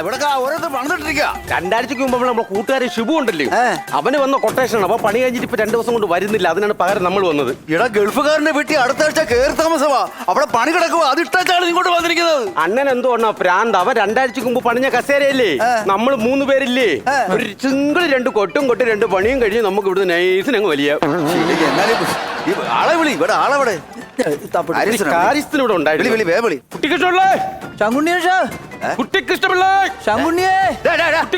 ഇവിടെ ഓരോരുത്തർ പണിതിട്ടിരിക്കുക രണ്ടാഴ്ചക്ക് മുമ്പ് നമ്മളെ കൂട്ടുകാരൻ ഷിബു ഉണ്ടല്ലോ. അവന് വന്ന കൊട്ടേഷൻ അപ്പൊ പണി കഴിഞ്ഞിട്ട് ഇപ്പൊ രണ്ടു ദിവസം കൊണ്ട് വരുന്നില്ല. അതിനാണ് പകരം നമ്മൾ വന്നത്. ഇവിടെ ഗൾഫുകാരന്റെ വീട്ടിൽ അടുത്ത ആഴ്ച കയറി താമസമാ. അവിടെ പണി കിടക്കുക അത് ഇട്ടാച്ചാണ് ഇങ്ങോട്ട് വന്നിരിക്കുന്നത്. അണ്ണൻ എന്തോ അണ്ണാ പ്രാന്ത്. അവൻ രണ്ടാഴ്ചക്ക് മുമ്പ് പണിഞ്ഞ കസേരയല്ലേ? നമ്മൾ മൂന്ന് പേരില്ലേ. ഒരു സിംഗിൾ രണ്ട് കൊട്ടും കൊട്ടും രണ്ട് പണിയും കഴിഞ്ഞ് നമുക്ക് ഇവിടുന്ന് നൈസിന് അങ്ങ് വലിയ ആളെ വിളി. ഇവിടെ ആളെവിടെ. ആരീസനാ? കാര്യസ്ഥന് ഇവിടെ വിളി ഉണ്ടായിരുന്നു വിളി. കുട്ടിക്കിഷ്ടമുള്ളേ ശങ്കുണ്ണിയേ.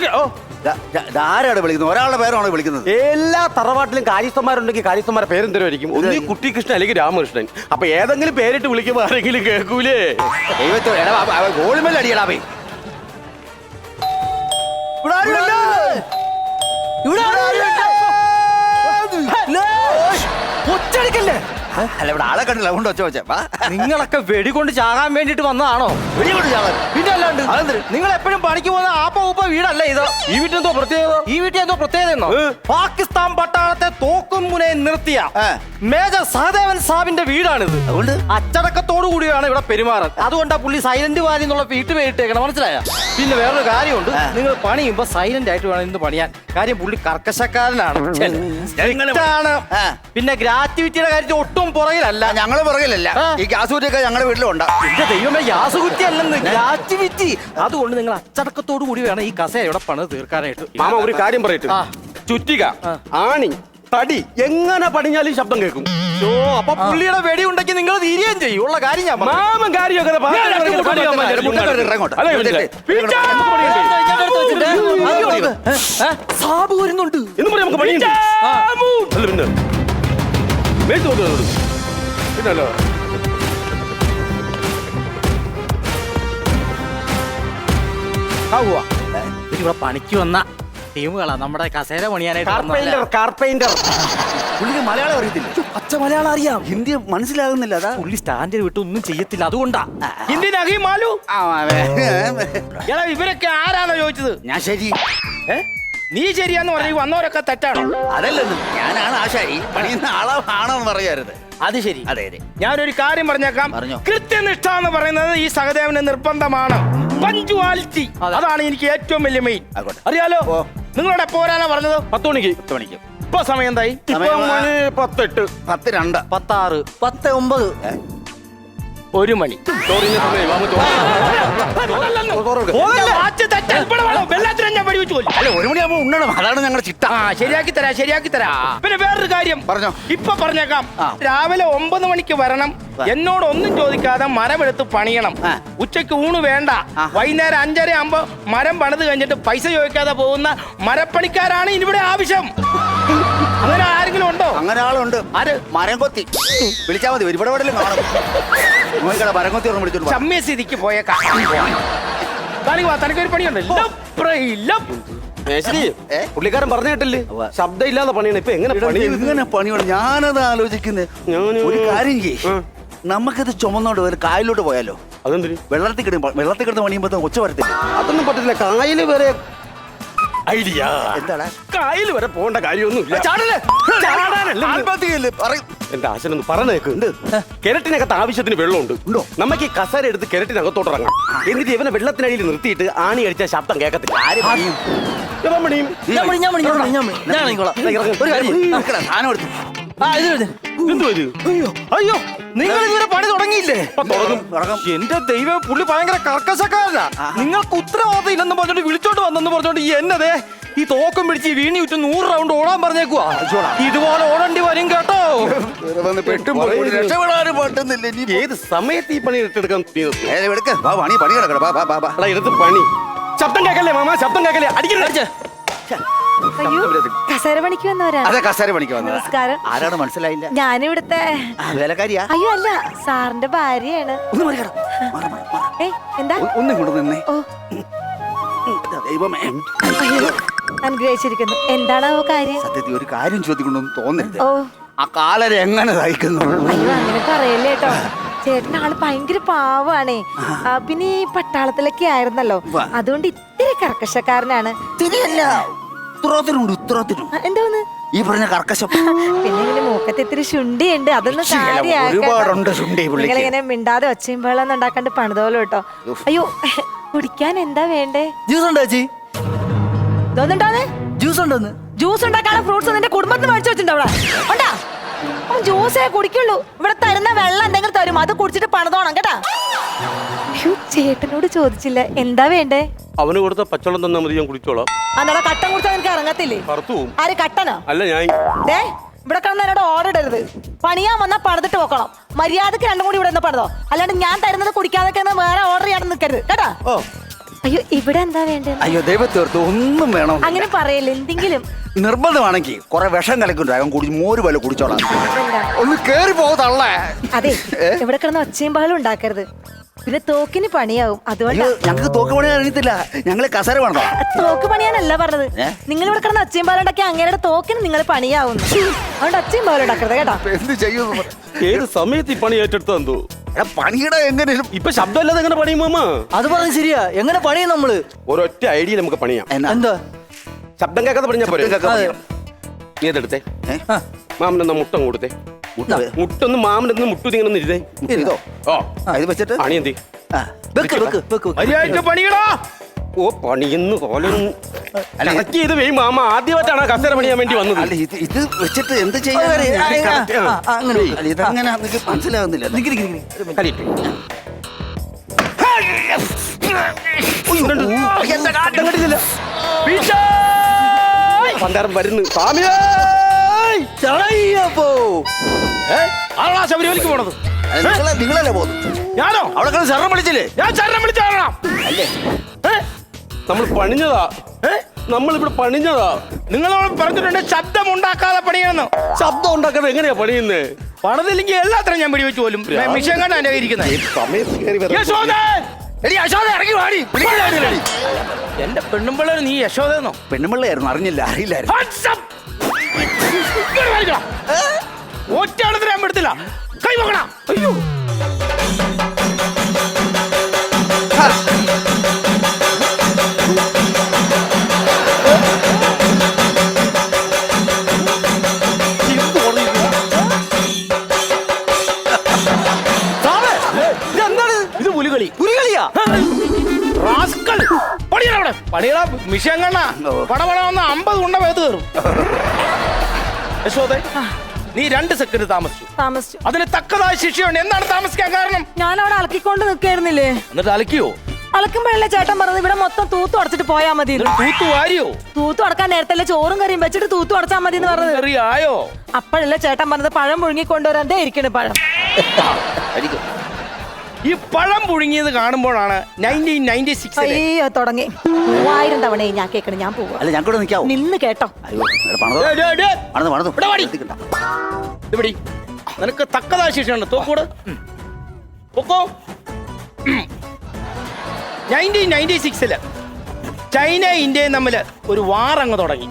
ഓ. ആരാണ് വിളിക്കുന്നത്? ഒരാളുടെ പേരാണോ വിളിക്കുന്നത്? എല്ലാ തറവാട്ടിലും കാര്യസ്ഥന്മാരുണ്ടെങ്കിൽ കാര്യസ്ഥന്മാരുടെ പേരും തരുമായിരിക്കും ഒന്നീ കുട്ടികൃഷ്ണൻ അല്ലെങ്കിൽ രാമകൃഷ്ണൻ. അപ്പൊ ഏതെങ്കിലും പേരിട്ട് വിളിക്കുമ്പോ ആരെങ്കിലും കേൾക്കൂലേ? ഗോളിമേൽ അടിയടാ. ഇവിടെ ഒറ്റടിക്കല്ലേ അല്ല ഇവിടെ ആളെ കണ്ടില്ല. അതുകൊണ്ട് ഒച്ച വെച്ചേ. നിങ്ങളൊക്കെ വെടികൊണ്ട് ചാകാൻ വേണ്ടിട്ട് വന്നതാണോ? വെടികൊണ്ട് ചാവാൻ. പിന്നെ അല്ലാണ്ട് നിങ്ങൾ എപ്പോഴും പണിക്ക് പോകുന്ന ആപ്പ ഉപ്പ വീടല്ല ഇത്? ഈ വീട്ടിൽ എന്തോ പ്രത്യേകത? ഈ വീട്ടിൽ എന്തോ പ്രത്യേകത എന്നോ? പാകിസ്ഥാൻ പട്ടാളത്തെ തോക്കും മുനയിൽ നിർത്തിയ മേജർ സഹദേവൻ സാബിന്റെ വീടാണിത്. അതുകൊണ്ട്? അച്ചടക്കത്തോടു കൂടിയാണ് ഇവിടെ പെരുമാറുന്നത് അതുകൊണ്ടാ പുള്ളി സൈലന്റ് വാലി എന്നുള്ള വീട്ട് പേരിട്ടേക്കണം മനസ്സിലായ? പിന്നെ വേറൊരു കാര്യമുണ്ട്. നിങ്ങൾ പണിയുമ്പോ സൈലന്റ് ആയിട്ട് വേണം ഇന്ന് പണിയാൻ. കാര്യം പുള്ളി കർക്കശക്കാരനാണ്. ആണ് പിന്നെ ഗ്രാറ്റുവിറ്റിയുടെ കാര്യത്തിൽ ഒട്ടും പുറകിലല്ല. ഞങ്ങൾ പുറകിലല്ല. ഈ ഗ്യാസ് കുറ്റിയൊക്കെ ഞങ്ങളുടെ വീട്ടിലുണ്ട്. എന്റെ ദൈവമേ യാസുകുറ്റി അല്ലെന്ന് ഗ്രാറ്റിവിറ്റി. അതുകൊണ്ട് നിങ്ങൾ അച്ചടക്കത്തോടു കൂടി വേണം ഈ കസേര ഇവിടെ പണിത് തീർക്കാനായിട്ട്. മാമ ഒരു കാര്യം പറയട്ടെ? ചുറ്റിക ആണി തടി എങ്ങനെ പണിഞ്ഞാലും ശബ്ദം കേൾക്കും. ഓ അപ്പൊ പുള്ളിയുടെ വെടി ഉണ്ടെങ്കിൽ നിങ്ങൾ ഉള്ള കാര്യം ഞാൻ പറഞ്ഞു. മാമൻ കാര്യമൊക്കെ പറഞ്ഞ്. അല്ലേ? പീച്ചാ, സാബ് വരുന്നുണ്ട്. നമുക്ക് പണിയുണ്ട്. ആ. അല്ല പിന്നെ. മേത്ത് കൊണ്ട് വന്നത്. പിന്നല്ലോ. ആ, ഉവ്വ. ഇവിടെ പണിക്ക് വന്ന ടീമുകളാ നമ്മുടെ കസേര പണിയാനായിട്ട് കാർപെയിന്റർ പുള്ളിക്ക് മലയാളം അറിയത്തില്ല? പച്ച മലയാളം അറിയാം. ഹിന്ദി മനസ്സിലാകുന്നില്ല. അതാ പുള്ളി സ്റ്റാൻഡിൽ വിട്ട് ഒന്നും ചെയ്യത്തില്ല. അതുകൊണ്ടാ. ഹിന്ദി നഹി മാലു. ഇവരൊക്കെ ആരാണോ ചോദിച്ചത്? ഞാൻ ശരി. ഏ? നീ ശരിയാന്ന് പറഞ്ഞു വന്നവരൊക്കെ തെറ്റാണോ. അതല്ലെന്ന് ഞാനാണ് ആശാരി പണിയുന്ന ആളാ ആണെന്ന് പറയരുത്. അത് ശരി. അതെ അതെ. ഞാനൊരു കാര്യം പറഞ്ഞേക്കാം. പറഞ്ഞോ. കൃത്യനിഷ്ഠ എന്ന് പറയുന്നത് ഈ സഹദേവന് നിർബന്ധമാണ്. പഞ്ച്വാലിറ്റി. അതാണ് എനിക്ക് ഏറ്റവും വലിയ മെയിൻ ആയിക്കോട്ടെ. അറിയാലോ? ഓ. നിങ്ങളോട് എപ്പോരാണ് പറഞ്ഞത്? പത്ത് മണിക്ക് പത്ത് മണിക്ക്. ഇപ്പൊ സമയം എന്തായി? സമയം പത്തെട്ട്. പത്ത് രണ്ട്. പത്താറ്. പത്ത് ഒമ്പത്? ഒരു മണി. അല്ല ഒരു മണിയാകുമ്പോ ഉണ്ണണം. അതാണ് ഞങ്ങളുടെ ചിട്ട. ആ ശരിയാക്കി തരാ ശരിയാക്കി തരാ. പിന്നെ വേറൊരു കാര്യം. പറഞ്ഞോ. ഇപ്പൊ പറഞ്ഞേക്കാം. രാവിലെ ഒമ്പത് മണിക്ക് വരണം. എന്നോട് ഒന്നും ചോദിക്കാതെ മരമെടുത്ത് പണിയണം. ഉച്ചയ്ക്ക് ഉച്ചയ്ക്ക് ഊണ് വേണ്ട. വൈകുന്നേരം അഞ്ചര ആകുമ്പോ മരം പണിത് കഴിഞ്ഞിട്ട് പൈസ ചോദിക്കാതെ പോകുന്ന മരപ്പണിക്കാരാണ് ഇവിടെ ആവശ്യം. അങ്ങനെ ആരെങ്കിലും ഉണ്ടോ? അങ്ങനെ ആളുണ്ട്. ആര്? മരം കൊത്തി വിളിച്ചാൽ മതി ഒരുപാട് എവിടെയും കാണും. നോക്കിക്കട മരം കൊത്തി ഒന്ന് വിളിച്ചോണ്ട് പോ. ചമ്മിയ സ്ഥിതിക്ക് പോയ തനിക്ക് വാ, തനിക്കൊരു പണിയുണ്ട്. ലപ്രൈ ലപ്. മേശരി ഏ? പുള്ളിക്കാരൻ പറഞ്ഞു കേട്ടില്ലേ? ഉവ്വ. ശബ്ദം ഇല്ലാതെ പണിയാണ്. ഇപ്പൊ എങ്ങനെ എടാ, പണി ഇങ്ങനെ പണിയാണ്? ഞാനത് ആലോചിക്കുന്നത് ഞാൻ ഒരു കാര്യം ചെയ്യ്. ആ. നമുക്കിത് ചുമന്നോണ്ട് ഒരു കായലിലോട്ട് പോയാലോ? അതെന്തിന്? വെള്ളത്തിൽ കിടന്ന് വെള്ളത്തിൽ കിടന്ന് പണിയുമ്പോ ഒച്ച വരത്തില്ല? അതൊന്നും പറ്റില്ല കായൽ വരെ ഐഡിയ. എന്താണ് കായൽ വരെ പോകേണ്ട കാര്യമൊന്നുമില്ല. ചാടല്ലേ? ചാടാനല്ല. ആത്മഹത്യയല്ലേ പറയും. എന്റെ ആശനൊന്ന് പറഞ്ഞേക്ക് കിരട്ടിനകത്ത് ആവശ്യത്തിന് വെള്ളമുണ്ട്. ഉണ്ടോ? നമുക്ക് ഈ കസര എടുത്ത് കിരട്ടിനകത്തോട്ട് ഇറങ്ങാം. എന്നിട്ട് ഇവനെ വെള്ളത്തിനടിയിൽ നിർത്തിയിട്ട് ആണി അടിച്ച ശബ്ദം കേൾക്കത്തില്ല ആര് പണിയും? ഇവൻ പണിയും. ഞാൻ മണി, ഞാൻ മണി, ഞാൻ മണി, ഞാൻ മണി. ഞാൻ ഇറങ്ങിക്കോളാം. ഒരു കാര്യം ചെയ്യ്. നിക്കടാ, സാധനം എടുത്തു. ആ, ഇത് ഇത്? അയ്യോ. നിങ്ങൾ ഇതുവരെ പണി തുടങ്ങിയില്ലേ. എന്റെ ദൈവം പുള്ളി ഭയങ്കര കർക്കശക്കാരനാ. നിങ്ങൾക്ക് ഉത്തരവാദിത്തം ഇല്ലെന്ന് പറഞ്ഞോണ്ട് വിളിച്ചോണ്ട് വന്നെന്ന് പറഞ്ഞോണ്ട് ഈ എന്നതേ ഈ തോക്കും പിടിച്ച് വീണി വിറ്റ് നൂറ് റൗണ്ട് ഓടാൻ പറഞ്ഞേക്കുവാ. ഇതുപോലെ ഓടേണ്ടി വരും കേട്ടോ. ഏത് സമയത്ത് ഈ പണി എടുത്തെടുക്കാൻ പണി ശബ്ദം കേക്കല്ലേ മാമാ? ശബ്ദം കേക്കല്ലേ അടിക്കരുത് അയ്യോ കസേര പണിക്ക് വന്നവരാ അതെ കസേര പണിക്ക് വന്നത്. നമസ്കാരം. ആരാണ് മനസ്സിലായില്ല. ഞാനിവിടുത്തെ ആ, വേലക്കാരിയാ? അയ്യോ അല്ല സാറിന്റെ ഭാര്യയാണ്. ഒന്ന് മാറി കിട. മാറ്, മാറ്, മാറ്. ഏയ് എന്താ? ഒന്നും കൊണ്ട് നിന്നേ. ഓ. ദൈവമേ. അയ്യോ അനുഗ്രഹിച്ചിരിക്കുന്നു. എന്താണാവോ കാര്യം? സത്യത്തിൽ ഒരു കാര്യം ചോദിക്കണമെന്ന് തോന്നരുത്. ഓ. ആ കാലര എങ്ങനെ സഹിക്കുന്നു? അയ്യോ അങ്ങനെ പറയല്ലേ കേട്ടോ. ചേട്ടൻ ആൾ ഭയങ്കര പാവാണേ. പിന്നെ ഈ പട്ടാളത്തിലൊക്കെ ആയിരുന്നല്ലോ. അതുകൊണ്ട് ഇത്തിരി കർക്കശക്കാരനാണ്. തിരിയല്ല ഉത്തരത്തിനും എന്താണ് എന്തോന്ന് ഈ പറഞ്ഞ കർക്കശം. പിന്നെ ഇങ്ങനെ മൂക്കത്ത് ഇത്തിരി ശുണ്ടിയുണ്ട്. അതൊന്നും. ഒരുപാടുണ്ട് ശുണ്ടി. നിങ്ങളിങ്ങനെ മിണ്ടാതെ ഒച്ചയും വെള്ളം ഉണ്ടാക്കാണ്ട് പണിതോലോ കേട്ടോ അയ്യോ കുടിക്കാൻ എന്താ വേണ്ടേ? ജ്യൂസ് ഉണ്ടോ ചേച്ചി? ഇതൊന്നുണ്ടാന്ന് ജ്യൂസ് ഉണ്ടോന്ന് ജ്യൂസ് ഉണ്ടാക്കാനുള്ള ഫ്രൂട്ട്സ് നിന്റെ കുടുംബത്തിന് മേടിച്ചു വെച്ചിട്ടുണ്ടോ അവിടെ ഉണ്ടാ ജ്യൂസേ കുടിക്കുള്ളൂ. ഇവിടെ തരുന്ന വെള്ളം എന്തെങ്കിലും തരും. അത് കുടിച്ചിട്ട് പണിതോണം കേട്ടാ? ചേട്ടനോട് ചോദിച്ചില്ല. എന്താ വേണ്ടേ? അവന് കൊടുത്ത പച്ചവെള്ളം തന്നാ മതി ഞാൻ കുടിച്ചോളാം. അന്നേരം കട്ടൻ കുടിച്ചാൽ നിനക്ക് ഇറങ്ങത്തില്ലേ? കറുത്തു പോവും. ആര് കട്ടനോ? അല്ല ഞാൻ ദേ ഇവിടെ കിടന്ന് എന്നോട് ഓർഡർ ഇടരുത് പണിയാൻ വന്നാൽ പണിതിട്ട് പോക്കണം. മര്യാദയ്ക്ക് രണ്ടും കൂടി ഇവിടെ നിന്ന് പണിതോ. അല്ലാണ്ട് ഞാൻ തരുന്നത് കുടിക്കാതെ വേറെ ഓർഡർ ചെയ്യാൻ നിൽക്കരുത് കേട്ടാ? ഓ. അയ്യോ ഇവിടെ എന്താ വേണ്ടത്? അയ്യോ ദൈവത്തോർത്ത് ഒന്നും വേണം. അങ്ങനെ പറയല്ലേ എന്തെങ്കിലും? നിർബന്ധമാണെങ്കിൽ കുറെ വിഷം കലക്കുണ്ട് അവൻ കുടി മോര് പോലെ കുടിച്ചോളാം. ഒന്ന് കേറി പോകത്തള്ളേ അതെ ഇവിടെ കിടന്ന് ഒച്ചയും ബഹളം ഉണ്ടാക്കരുത്. പിന്നെ തോക്കിന് പണിയാവും. അതുകൊണ്ട്. ഞങ്ങൾക്ക് തോക്ക് പണിയാൻ അറിയത്തില്ല. ഞങ്ങൾ കസര വേണോ? തോക്ക് പണിയാനല്ല പറഞ്ഞത്. നിങ്ങൾ ഇവിടെ കിടന്ന് അച്ഛൻ ബഹളം അങ്ങനെ അങ്ങേരുടെ തോക്കിന് നിങ്ങൾ പണിയാവുന്നു. അതുകൊണ്ട് അച്ഛൻ പാലുണ്ടാക്കരുത് കേട്ടോ. എന്ത് ചെയ്യുന്നു ഏത് സമയത്ത് ഈ പണി ഏറ്റെടുത്തോ എടാ പണിയുടെ എങ്ങനെ? ഇപ്പൊ ശബ്ദമല്ലാതെ എങ്ങനെ പണിയും മാമ? അത് പറഞ്ഞ ശരിയാ. എങ്ങനെ പണിയും നമ്മൾ? ഒരൊറ്റ ഐഡിയ നമുക്ക് പണിയാം. എന്താ? ശബ്ദം കേൾക്കാതെ പണിഞ്ഞാ പോരെ? നീ അതെടുത്തേ? മാമനെന്നാ മുട്ട കൊടുത്തേ? മുട്ടൊന്ന് മാമനൊന്ന് മുട്ടു ഇങ്ങനെ ഇരുതേ ഇതോ ഓ ഇത് വെച്ചിട്ട്? പണി എന്തി? ആ, വെക്ക് വെക്ക് വെക്ക് മര്യാദയ്ക്ക് പണിയടാ. ഓ പണിയെന്ന് കണക്ട് ചെയ്ത് വെയ് മാമ. ആദ്യമായിട്ടാണ് കസേര പണിയാൻ വേണ്ടി വന്നത്. അല്ല ഇത് ഇത് വെച്ചിട്ട് എന്ത് ചെയ്യാൻ പണ്ടാരം വരുന്നു. സ്വാമിയേ ആളാ ശബരിമലയ്ക്ക് പോണത്? നിങ്ങളെ നിങ്ങളല്ലേ പോകുന്നത്? ഞാനോ? അവിടെ കിടന്ന് ശരണം വിളിച്ചില്ലേ? ഞാൻ ശരണം വിളിച്ചാണോ അല്ലേ? നമ്മൾ പണിഞ്ഞതാ. നമ്മളിവിടെ പണിഞ്ഞതാ. നിങ്ങളോട് പറഞ്ഞിട്ടുണ്ട് ശബ്ദം ഉണ്ടാക്കാതെ പണിയെന്ന് ശബ്ദം ഉണ്ടാക്കാതെ എങ്ങനെയാ പണിയുന്നത് പണതില്ലെങ്കിൽ എല്ലാത്തിനും ഞാൻ പിടിവെച്ച് പോലും മിഷൻ കണ്ട എന്റെ ഇരിക്കുന്നത് എന്റെ കയറി നീ എടി യശോദ എന്നോ വാടി എന്റെ പെണ്ണുമ്പിള്ളേര് നീ യശോദെന്നോ പെണ്ണുമ്പിള്ളയായിരുന്നു അറിഞ്ഞില്ല അറിയില്ലായിരുന്നു. പെടുത്തില്ല കൈ വെക്കണ അയ്യോ പണിയടാ മിഷൻ കണ്ണ. പടപട വന്ന അമ്പത് ഉണ്ട വേത്ത് കയറും. യശോദേ. നീ രണ്ട് സെക്കൻഡ് താമസിച്ചു. താമസിച്ചു. അതിന് തക്കതായ ശിക്ഷയുണ്ട്. എന്താണ് താമസിക്കാൻ കാരണം? ഞാൻ അവിടെ അലക്കിക്കൊണ്ട് നിൽക്കായിരുന്നില്ലേ എന്നിട്ട് അലക്കിയോ? അലക്കുമ്പോഴല്ലേ ചേട്ടൻ പറഞ്ഞത്? ഇവിടെ മൊത്തം തൂത്തു അടച്ചിട്ട് പോയാ മതി. തൂത്തു വാരിയോ? തൂത്തു അടക്കാൻ നേരത്തെ ചോറും കറിയും വെച്ചിട്ട് തൂത്തു അടച്ചാൽ മതി എന്ന് പറഞ്ഞത്. അപ്പോഴല്ലേ ചേട്ടൻ പറഞ്ഞത് പഴം മുഴുങ്ങി കൊണ്ടുവരാൻ ദേ ഇരിക്കണ് പഴം. ഈ പഴം പുഴുങ്ങിയത് കാണുമ്പോഴാണ് നയന്റീൻ നയന്റി സിക്സ് അയ്യോ തുടങ്ങി. മൂവായിരം തവണ ഞാൻ കേൾക്കണം ഞാൻ പോവാ. അല്ല ഞാൻ കൂടെ നിൽക്കാവോ നിന്ന് കേട്ടോ. അയ്യോ ഇവിടെ പണിതോ? പണിത് പണിതു? ഇവിടെ വാടി. ഇവിടെ നിനക്ക് തക്കതായ ശിക്ഷയുണ്ട്. തോക്കൂട് പൊക്കോ. നയന്റീൻ നയന്റി സിക്സിൽ ചൈന ഇന്ത്യയും തമ്മിൽ ഒരു വാർ അങ്ങ് തുടങ്ങി.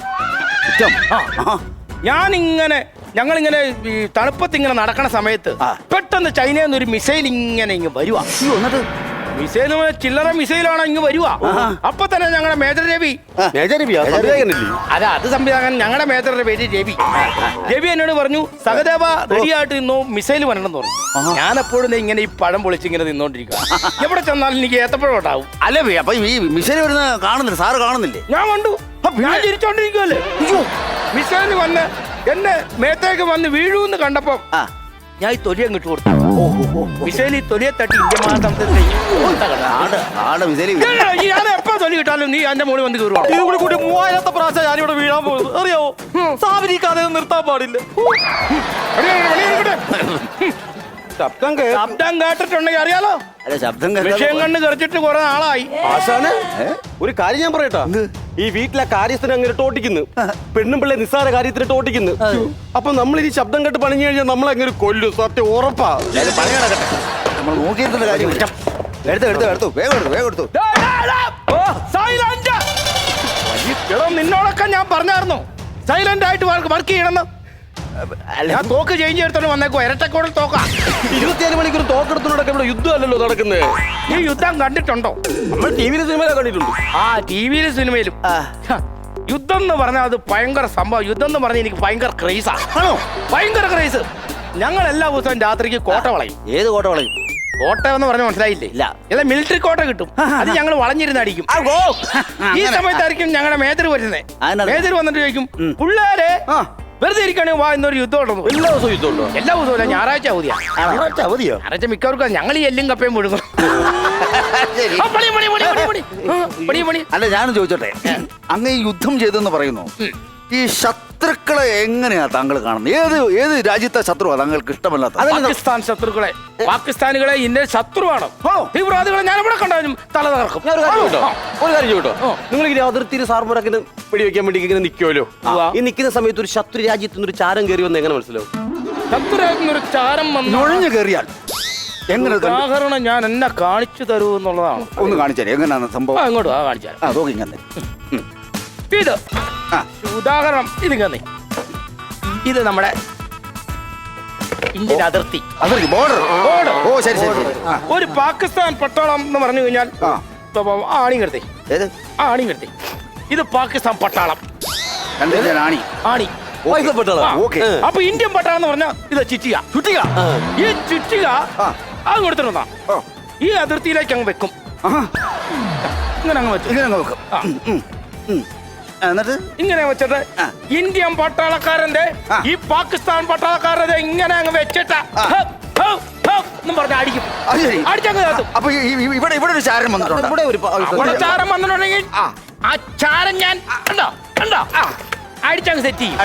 കുറ്റം? ആ. ഞാൻ ഇങ്ങനെ ഞങ്ങൾ ഇങ്ങനെ ഈ തണുപ്പത്ത് ഇങ്ങനെ നടക്കണ സമയത്ത് ആ. പെട്ടെന്ന് ചൈനയിൽ നിന്ന് ഒരു മിസൈൽ ഇങ്ങനെ ഇങ്ങ് വരുവാ. അയ്യോ എന്നിട്ട്? മിസൈൽ ചില്ലറ മിസൈലാണ് ഇങ്ങ് വരുവാ. അപ്പൊ തന്നെ ഞങ്ങളുടെ മേജർ രവി. മേജരവിയാ സംവിധായകനല്ലേ? അതെ അത് സംവിധാനം ഞങ്ങളുടെ മേജറുടെ പേര് രവി. രവി എന്നോട് പറഞ്ഞു സഹദേവ റെഡി ആയിട്ട് നിന്നോ മിസൈൽ വരണം എന്ന് പറഞ്ഞു. ഞാൻ എപ്പോഴും ദേ ഇങ്ങനെ ഈ പഴം പൊളിച്ച് ഇങ്ങനെ നിന്നോണ്ടിരിക്കുക എവിടെ ചെന്നാലും എനിക്ക് ഏത്തപ്പഴം ഉണ്ടാവും അല്ലേ അപ്പൊ ഈ മിസൈൽ വരുന്ന കാണുന്നില്ല സാറ് കാണുന്നില്ലേ? ഞാൻ കണ്ടു. ഞാൻ ചിരിച്ചോണ്ടിരിക്കുവല്ലേ? മിസൈൽ വന്ന് എന്നെ മേത്തേക്ക് വന്ന് വീഴൂന്ന് കണ്ടപ്പോ ആ ഞാൻ ഈ തൊലി അങ്ങോട്ട് കൊടുത്തു. മിസൈൽ ഈ തൊലിയെ തട്ടി ഇന്ത്യ മിസൈൽ ഞാൻ എപ്പോ തൊലി കിട്ടാലും നീ എന്റെ മോളി വന്ന് കയറുവാ. ഇത് കൂടി കൂട്ടി മൂവായിരത്തെ പ്രാവശ്യം ഞാനിവിടെ വീഴാൻ പോകുന്നത് അറിയാവോ? സാബിനി ഈ കഥ നിർത്താൻ പാടില്ല. ശബ്ദം ശബ്ദം കേട്ടിട്ടുണ്ടെങ്കിൽ അറിയാലോ. അല്ല ശബ്ദം വിഷയം കണ്ട് കറിച്ചിട്ട് കുറെ നാളായി. ആശാന് ഒരു കാര്യം ഞാൻ പറയട്ടാ. ഈ വീട്ടിലെ കാര്യസ്ഥന അങ്ങനെ ടോട്ടിക്കുന്നു പെണ്ണും പിള്ളേ നിസ്സാര കാര്യത്തിന് ടോട്ടിക്കുന്നു അപ്പൊ നമ്മൾ ഈ ശബ്ദം കേട്ട് പണിഞ്ഞു കഴിഞ്ഞാൽ നമ്മൾ അങ്ങനെ കൊല്ലും സത്യം ഉറപ്പാ. പണി നമ്മൾ നോക്കിയിട്ടുള്ള കാര്യം എടുത്തു എടുത്തു എടുത്തു. വേഗം എടുത്തു എടുത്തു. നിന്നോടൊക്കെ ഞാൻ പറഞ്ഞായിരുന്നു. സൈലന്റ് ആയിട്ട് വർക്ക് ചെയ്യണമെന്ന്. ഞാൻ തോക്ക് ചേഞ്ച് എടുത്തോണ്ട് വന്നേക്കോ ഇരട്ടക്കോടൽ തോക്കാ. ഇരുപത്തിയാൽ മണിക്കൂർ തോക്കെടുത്തോണ്ടൊക്കെ ഇവിടെ യുദ്ധമല്ലല്ലോ നടക്കുന്നത് ഈ യുദ്ധം കണ്ടിട്ടുണ്ടോ? നമ്മൾ ടി വിയിലെ സിനിമയിലെ കണ്ടിട്ടുണ്ട്. ആ ടി വിയിലും സിനിമയിലും യുദ്ധം എന്ന് പറഞ്ഞാൽ അത് ഭയങ്കര സംഭവം. യുദ്ധം എന്ന് പറഞ്ഞാൽ എനിക്ക് ഭയങ്കര ക്രേസാ. ആണോ? ഭയങ്കര ക്രൈസ്. ഞങ്ങൾ എല്ലാ ദിവസവും രാത്രിക്ക് കോട്ട വളയും. ഏത് കോട്ട വളയും? കോട്ട എന്ന് പറഞ്ഞ മനസ്സിലായില്ലേ? ഇല്ല. ഇല്ല മിലിറ്ററി കോട്ട കിട്ടും. അത് ഞങ്ങൾ വളഞ്ഞിരുന്ന് അടിക്കും. ഈ സമയത്തായിരിക്കും ഞങ്ങളുടെ മേജർ വരുന്നത്. മേജർ വന്നിട്ട് ചോദിക്കും പിള്ളേരെ ആ. വെറുതെ ഇരിക്കുകയാണെങ്കിൽ വാ എന്നൊരു യുദ്ധം ഉണ്ടോ? എല്ലാ ദിവസവും യുദ്ധമുണ്ടോ എല്ലാ ദിവസവും ഇല്ല, ഞായറാഴ്ച അവധിയാ. ഞായറാഴ്ച അവധിയോ? ഞായറാഴ്ച മിക്കവർക്കും ഞങ്ങൾ ഈ എല്ലും കപ്പയും മുഴുകും ശരി. ആ, പണി, പണി, പണി, പണി, പണി. ആ, പണി, പണി. അല്ല ഞാനും ചോദിച്ചോട്ടെ? അങ്ങ് ഈ യുദ്ധം ചെയ്തെന്ന് പറയുന്നു. ഈ ശത്രുക്കളെ എങ്ങനെയാ താങ്കൾ കാണുന്നത്? ഏത് ഏത് രാജ്യത്തെ ശത്രുവാ താങ്കൾക്ക് ഇഷ്ടമല്ലാത്ത? പാകിസ്ഥാൻ ശത്രുക്കളെ. പാകിസ്ഥാനികളെ ഇന്ത്യ ശത്രുവാണ്. തീവ്രവാദികളെ ഞാൻ ഇവിടെ കണ്ടാലും തല തകർക്കും. ഞാൻ ഒരു കാര്യം കേട്ടോ ഒരു കാര്യം കേട്ടോ നിങ്ങൾ ഇങ്ങനെ അതിർത്തിയിൽ സാർമാരൊക്കെ പിടിവെക്കാൻ വെടിവെക്കാൻ വേണ്ടി ഇങ്ങനെ നിൽക്കുമല്ലോ ഈ നിൽക്കുന്ന സമയത്ത് ഒരു ശത്രു രാജ്യത്ത് നിന്ന് ഒരു ചാരം കയറി വന്ന് എങ്ങനെ മനസ്സിലാവും? ശത്രുരാജ്യത്തിന് ഒരു ചാരം വന്നു നുഴഞ്ഞു കയറിയാൽ എങ്ങനെ കണ്ടു? ഉദാഹരണം ഞാൻ എന്നെ കാണിച്ചു തരൂ എന്നുള്ളതാണ്. ഒന്ന് കാണിച്ചാലേ എങ്ങനെയാണ് സംഭവം? ഇങ്ങോട്ട് ആ കാണിച്ചാൽ ആ നോക്കി ഇങ്ങനെ. ഇത്. ഉദാഹരണം ഇത് കന്നി. ഇത് നമ്മുടെ ഇന്ത്യൻ അതിർത്തി. അതിർത്തി ബോർഡർ Border. ഓ ശരി ശരി ശരി. ആ. ഒരു പാകിസ്ഥാൻ പട്ടാളം എന്ന് പറഞ്ഞു കഴിഞ്ഞാൽ ആ. ആണി ഏത്? ആണി കിടത്തി ഇത് പാകിസ്ഥാൻ പട്ടാളം. കണ്ടു ഞാൻ ആണി. ആ. ഓക്കെ. അപ്പൊ ഇന്ത്യൻ പട്ടാളം എന്ന് പറഞ്ഞാൽ ഇത് ചുറ്റിക. ചുറ്റിക? ഈ ചുറ്റിക ആ. അത് കൊടുത്തിരുന്ന ഓ ഈ അതിർത്തിയിലേക്ക് അങ്ങ് വെക്കും. ആഹാ. ഇങ്ങനെ അങ്ങ് വെച്ചു ഇങ്ങനെ നോക്കാം ആ. ഉം, ഉം, ഉം. എന്നിട്ട്? ഇങ്ങനെ വെച്ചിട്ട്. ഇന്ത്യൻ പട്ടാളക്കാരന്റെ ഈ പാകിസ്ഥാൻ പട്ടാളക്കാരന്റെ ഇങ്ങനെ അങ്ങ് വെച്ചിട്ടാ. അടിക്കും. അപ്പൊ ഇവിടെ ഇവിടെ ഒരു ചാരം വന്നിട്ടുണ്ട്. ഇവിടെ ഒരു ചാരം വന്നിട്ടുണ്ടെങ്കിൽ ആ. ചാരം ഞാൻ കണ്ടോ? കണ്ടോ? അടിച്ചങ്ങ് സെറ്റ് ചെയ്യും.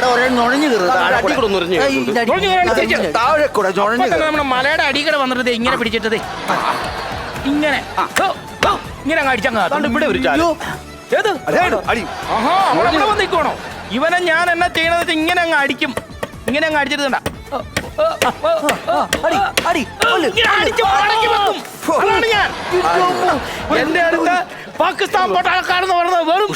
നമ്മുടെ മലയുടെ അടികളെ വന്നിട്ട് ദേ ഇങ്ങനെ പിടിച്ചിട്ടത്. ഇങ്ങനെ. ഇങ്ങനെ അങ്ങ് അടിച്ചങ്ങ്. ഇവിടെ ഒരു ചാരം. ഏത്? അടി. ഇവിടെ വന്ന് നിൽക്കണോ ഇവനെ ഞാൻ എന്നാ ചെയ്യണത് ഇങ്ങനെ അങ്ങ് അടിക്കും. ഇങ്ങനെ അങ്ങ് അടിച്ചിട്ട് കണ്ടാ. ഇങ്ങനെ അടിച്ച് മടക്കി വെക്കും. അതാണ് ഞാൻ. എന്റെ അടുത്ത് പാകിസ്ഥാൻ പട്ടാളക്കാരെന്ന് പറഞ്ഞത് വെറും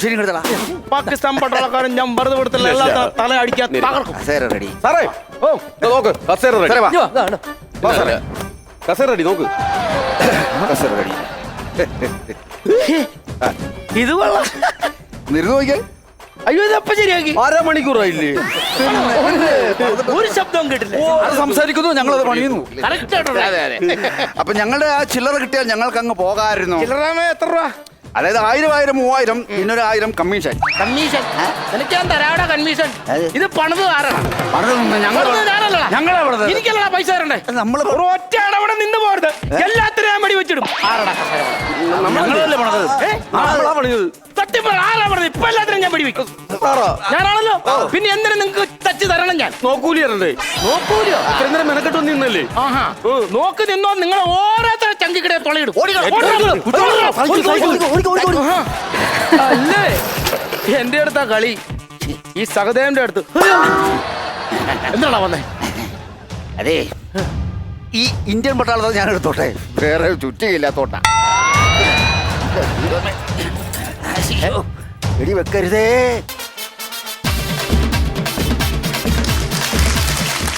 പാകിസ്ഥാൻ പട്ടാളക്കാരൻ ഞാൻ വെറുതെ കൊടുത്തില്ല എല്ലാ തല അടിക്കാൻ തകർക്കും. കസേര റെഡി. സാറേ ഓ ദാ നോക്ക്. കസേര റെഡി. സാറേ, വാ. വാ സാറേ. കസേര റെഡി നോക്ക്. കസേര റെഡി. ഇത് കൊള്ളാം. നിർന്നു നോക്കിയാൽ? അയ്യോ ഇതപ്പ ശരിയാക്കി. അരമണിക്കൂറായില്ലേ? ഒരു ശബ്ദവും കേട്ടില്ല. അത് സംസാരിക്കുന്നു ഞങ്ങൾ അത് പണിയുന്നു കറക്റ്റ് അപ്പൊ ഞങ്ങളുടെ ആ ചില്ലറ കിട്ടിയാൽ ഞങ്ങൾക്ക് അങ്ങ് പോകാമായിരുന്നു. ചില്ലറ എത്ര രൂപ? അതായത് ആയിരം ആയിരം മൂവായിരം പിന്നൊരു ആയിരം കമ്മീഷൻ. കമ്മീഷൻ എനിക്ക് ഞാൻ തരാടാ കമ്മീഷൻ. ഇത് പണിത് ആരാണ്. എനിക്കല്ലടാ പൈസ തരണ്ടേ? നമ്മൾ ഒരു ഒറ്റ അടവിടെ നിന്ന് പോരുത്. എല്ലാത്തിനും ഞാൻ വെച്ചിടും. ആരടാ? സത്യം ആരാ പറഞ്ഞത് ഇപ്പൊ എല്ലാത്തിനും ഞാൻ വെക്കും. ഞാനാണല്ലോ. പിന്നെ എന്തിനും നിങ്ങൾക്ക് തച്ച് തരണം ഞാൻ. നോക്കൂലി നോക്കൂലിയോ നോക്കൂലോ? ഇത്രയും നേരം മെനക്കെട്ട് വന്ന് നിന്നല്ലേ? ആഹാ. നോക്ക് നിന്നോ നിങ്ങൾ ഓരോരുത്തരെ ചങ്കിക്കിടെ തൊളയിടും. ആഹാ. അല്ലേ? എന്റെ അടുത്താ കളി. ഈ സഹദേവന്റെ അടുത്ത്. എന്താടാ വന്നേ? അതെ. ഈ ഇന്ത്യൻ പട്ടാളത്തെ ഞാൻ എടുത്തോട്ടെ. വേറെ ചുറ്റിയില്ലാത്തോട്ട. വെടി വെക്കരുതേ.